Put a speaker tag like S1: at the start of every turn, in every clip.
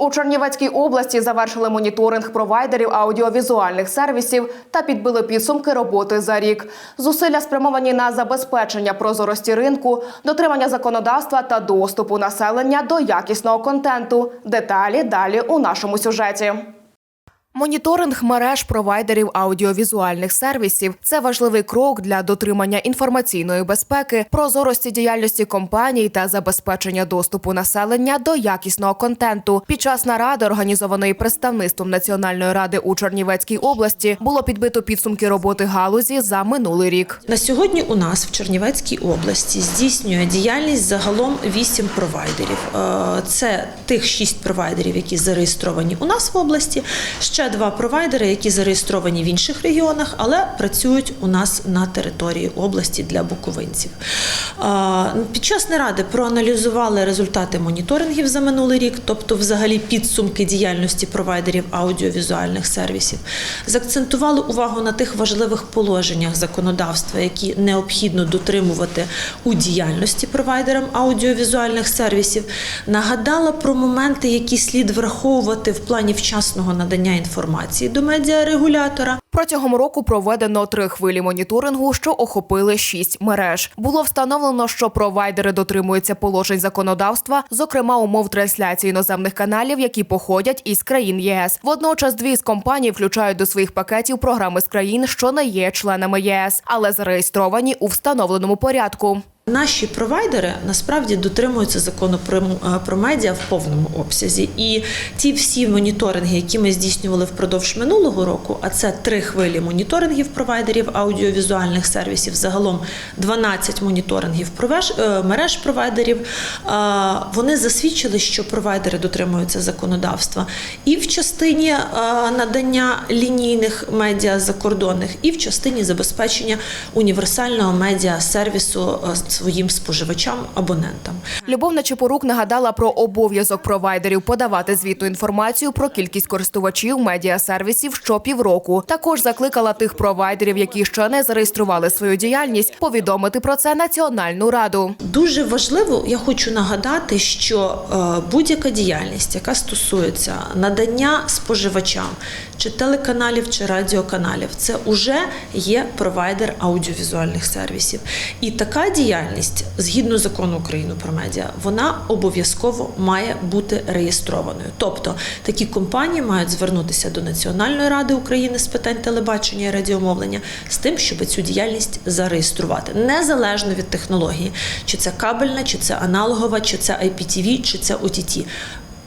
S1: У Чернівецькій області завершили моніторинг провайдерів аудіовізуальних сервісів та підбили підсумки роботи за рік. Зусилля спрямовані на забезпечення прозорості ринку, дотримання законодавства та доступу населення до якісного контенту. Деталі далі у нашому сюжеті. Моніторинг мереж провайдерів аудіовізуальних сервісів це важливий крок для дотримання інформаційної безпеки, прозорості діяльності компаній та забезпечення доступу населення до якісного контенту. Під час наради, організованої представництвом Національної ради у Чернівецькій області, було підбито підсумки роботи галузі за минулий рік.
S2: На сьогодні у нас в Чернівецькій області здійснює діяльність загалом вісім провайдерів. Е, Це тих шість провайдерів, які зареєстровані у нас в області. Ще два провайдери, які зареєстровані в інших регіонах, але працюють у нас на території області для буковинців. Під час наради проаналізували результати моніторингів за минулий рік, тобто, взагалі, підсумки діяльності провайдерів аудіовізуальних сервісів. Закцентували увагу на тих важливих положеннях законодавства, які необхідно дотримувати у діяльності провайдерам аудіовізуальних сервісів. Нагадала про моменти, які слід враховувати в плані вчасного надання інформації до медіарегулятора.
S1: Протягом року проведено три хвилі моніторингу, що охопили шість мереж. Було встановлено, що провайдери дотримуються положень законодавства, зокрема умов трансляції іноземних каналів, які походять із країн ЄС. Водночас дві з компаній включають до своїх пакетів програми з країн, що не є членами ЄС, але зареєстровані у встановленому порядку.
S2: Наші провайдери насправді дотримуються закону про, е, про медіа в повному обсязі. І ті всі моніторинги, які ми здійснювали впродовж минулого року, а це три хвилі моніторингів провайдерів аудіовізуальних сервісів, загалом 12 моніторингів провеж- е, мереж провайдерів. е, Вони засвідчили, що провайдери дотримуються законодавства і в частині надання лінійних медіа закордонних, і в частині забезпечення універсального медіа сервісу своїм споживачам абонентам.
S1: Любов Нечипорук нагадала про обов'язок провайдерів подавати звітну інформацію про кількість користувачів медіасервісів щопівроку. Також закликала тих провайдерів, які ще не зареєстрували свою діяльність, повідомити про це Національну раду.
S2: Дуже важливо, я хочу нагадати, що е, будь-яка діяльність, яка стосується надання споживачам чи телеканалів, чи радіоканалів, це вже є провайдер аудіовізуальних сервісів. І така діяльність, згідно закону України про медіа, вона обов'язково має бути реєстрованою. Тобто такі компанії мають звернутися до Національної ради України з питань телебачення і радіомовлення з тим, щоб цю діяльність зареєструвати, незалежно від технології, чи це кабельна, чи це аналогова, чи це IPTV, чи це OTT.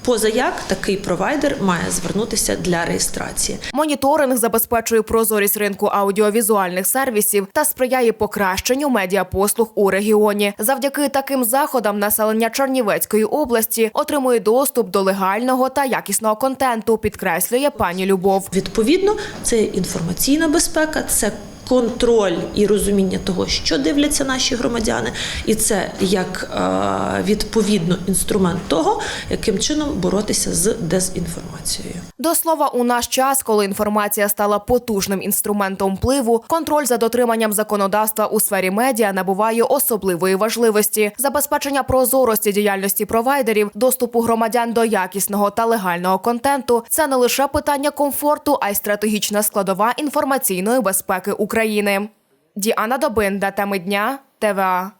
S2: Позаяк такий провайдер має звернутися для реєстрації.
S1: Моніторинг забезпечує прозорість ринку аудіовізуальних сервісів та сприяє покращенню медіапослуг у регіоні. Завдяки таким заходам населення Чернівецької області отримує доступ до легального та якісного контенту, підкреслює пані Любов.
S2: Відповідно, це інформаційна безпека, це контроль і розуміння того, що дивляться наші громадяни, і це як е, відповідно інструмент того, яким чином боротися з дезінформацією.
S1: До слова, у наш час, коли інформація стала потужним інструментом впливу, контроль за дотриманням законодавства у сфері медіа набуває особливої важливості. Забезпечення прозорості діяльності провайдерів, доступу громадян до якісного та легального контенту це не лише питання комфорту, а й стратегічна складова інформаційної безпеки України. Діана Добин, датами дня, ТВА.